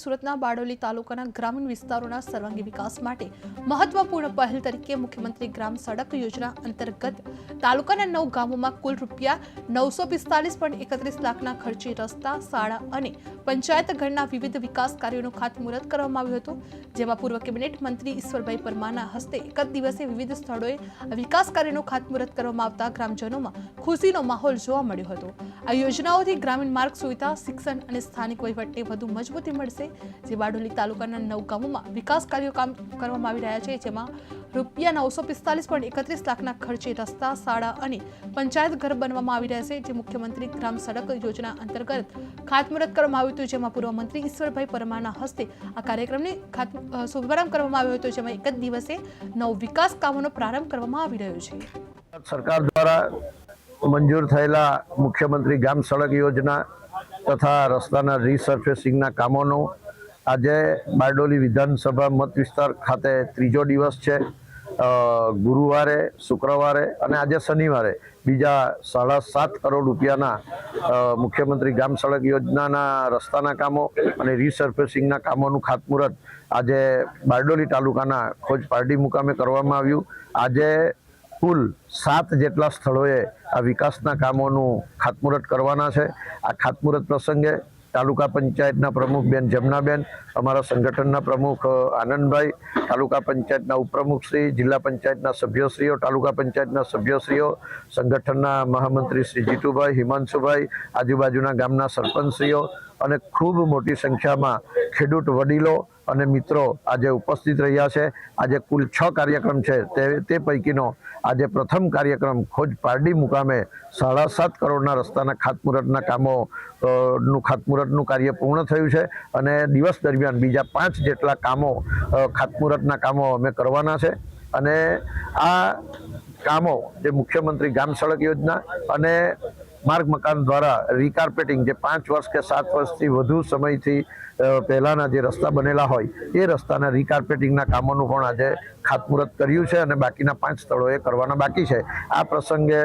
સુરતના બારડોલી તાલુકાના ગ્રામીણ વિસ્તારોના સર્વાંગી વિકાસ માટે મહત્વપૂર્ણ પહેલ તરીકે મુખ્યમંત્રી ગ્રામ સડક યોજના અંતર્ગત તાલુકાના નવ ગામોમાં કુલ રૂપિયા નવસો પિસ્તાલીસ પોઈન્ટ એકત્રીસ લાખના ખર્ચે રસ્તા, શાળા અને પંચાયત ઘરના વિવિધ વિકાસ કાર્યોનું ખાતમુહૂર્ત કરવામાં આવ્યું હતું, જેમાં પૂર્વ કેબિનેટ મંત્રી ઈશ્વરભાઈ પરમારના હસ્તે એક જ દિવસે વિવિધ સ્થળોએ વિકાસ કાર્યોનું ખાતમુહૂર્ત કરવામાં આવતા ગ્રામજનોમાં ખુશીનો માહોલ જોવા મળ્યો હતો. આ યોજનાઓથી ગ્રામીણ માર્ગ સુવિધા, શિક્ષણ અને સ્થાનિક વહીવટને વધુ મજબૂતી મળશે જે બારડોલી તાલુકાના નવ ગામોમાં વિકાસ કાર્યો કામ કરવામાં આવી રહ્યા છે, જેમાં રૂપિયા નવસો પિસ્તાલીસ પોઈન્ટ એકત્રીસ લાખના ખર્ચે રસ્તા, શાળા અને પંચાયત ઘર બનવામાં આવી રહ્યા છે, જે મુખ્યમંત્રી ગ્રામ સડક યોજના અંતર્ગત ખાતમુહૂર્ત કરવામાં આવ્યું હતું, જેમાં પૂર્વ મંત્રી ઈશ્વરભાઈ પરમારના હસ્તે આ કાર્યક્રમને શુભારંભ કરવામાં આવ્યો હતો, જેમાં એક જ દિવસે નવ વિકાસ કામોનો પ્રારંભ કરવામાં આવી રહ્યો છે. સરકાર દ્વારા મંજૂર થયેલા મુખ્યમંત્રી ગ્રામ સડક યોજના તથા રસ્તાના રીસર્ફેસિંગના કામોનું આજે બારડોલી વિધાનસભા મત વિસ્તાર ખાતે ત્રીજો દિવસ છે. ગુરુવારે, શુક્રવારે અને આજે શનિવારે બીજા સાડા સાત કરોડ રૂપિયાના મુખ્યમંત્રી ગ્રામ સડક યોજનાના રસ્તાના કામો અને રીસર્ફેસિંગના કામોનું ખાતમુહૂર્ત આજે બારડોલી તાલુકાના ખોજ પારડી મુકામે કરવામાં આવ્યું. આજે કુલ સાત જેટલા સ્થળોએ આ વિકાસના કામોનું ખાતમુહૂર્ત કરવાના છે. આ ખાતમુહૂર્ત પ્રસંગે તાલુકા પંચાયતના પ્રમુખ બેન જમનાબેન, અમારા સંગઠનના પ્રમુખ આનંદભાઈ, તાલુકા પંચાયતના ઉપપ્રમુખશ્રી જિલ્લા પંચાયતના સભ્યશ્રીઓ, તાલુકા પંચાયતના સભ્યશ્રીઓ, સંગઠનના મહામંત્રી શ્રી જીતુભાઈ, હિમાંશુભાઈ, આજુબાજુના ગામના સરપંચશ્રીઓ અને ખૂબ મોટી સંખ્યામાં ખેડૂત વડીલો અને મિત્રો, આજે ઉપસ્થિત રહ્યા છે. આજે કુલ છ કાર્યક્રમ છે. તે તે પૈકીનો આજે પ્રથમ કાર્યક્રમ ખોજ પારડી મુકામે સાડા સાત કરોડના રસ્તાના ખાતમુહૂર્તના કામો નું ખાતમુહૂર્તનું કાર્ય પૂર્ણ થયું છે અને દિવસ દરમિયાન બીજા પાંચ જેટલા કામો ખાતમુહૂર્તના કામો અમે કરવાના છે. અને આ કામો જે મુખ્યમંત્રી ગામ સડક યોજના અને માર્ગ મકાન દ્વારા રીકાર્પેટિંગ જે પાંચ વર્ષ કે સાત વર્ષથી વધુ સમયથી પહેલાંના જે રસ્તા બનેલા હોય, એ રસ્તાના રીકાર્પેટિંગના કામોનું પણ આજે ખાતમુહૂર્ત કર્યું છે અને બાકીના પાંચ સ્થળોએ કરવાના બાકી છે. આ પ્રસંગે